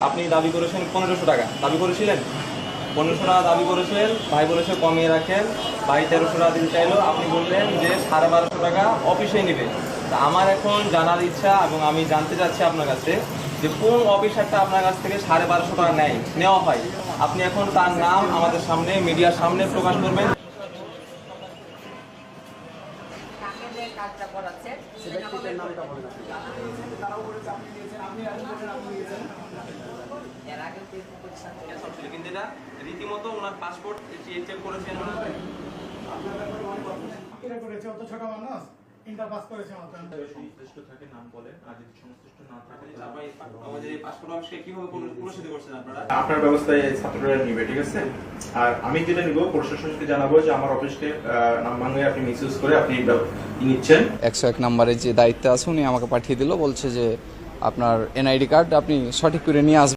আপনি দাবি করেছেন পনেরোশো টাকা। দাবি করেছিলেন? পনেরোশো টাকা দাবি করেছেন, ভাই বলেছে কমিয়ে রাখেন, ভাই তেরোশো টাকা দিতে চাইলো। আপনি বললেন যে সাড়ে বারোশো টাকা অফিসেই নেবে। তা আমার এখন জানার ইচ্ছা এবং আমি জানতে চাচ্ছি আপনার কাছে যে কোন অফিসারটা আপনার কাছ থেকে সাড়ে বারোশো টাকা নেয়, নেওয়া হয়? আপনি এখন তার নাম আমাদের সামনে, মিডিয়ার সামনে প্রকাশ করবেন। কাজটা করাচ্ছে সব ছিল কিন্তু এটা রীতিমতো ওনার পাসপোর্ট চেক করেছেন করেছে অত ছোট মানুষ। ইন্টার পাস করেছে সংশ্লিষ্ট থাকে নাম বলেন আর যদি সংশ্লিষ্ট না থাকে আমাদের এই পাসপোর্ট অফিসকে কীভাবে পুরস্কৃত করছেন আপনারা? আপনার ব্যবস্থায় ছাত্ররা নিবে ঠিক আছে? আর আমি যেটা নিব প্রশাসনকে জানাব যে আমার অফিসকে নাম ভাঙে আপনি মিসইউজ করে আপনি নিচ্ছেন। একশো এক নম্বরে যে দায়িত্বে আছে উনি আমাকে পাঠিয়ে দিল বলছে যে আপনার এনআইডি কার্ড আপনি সঠিক করে নিয়ে আসবেন।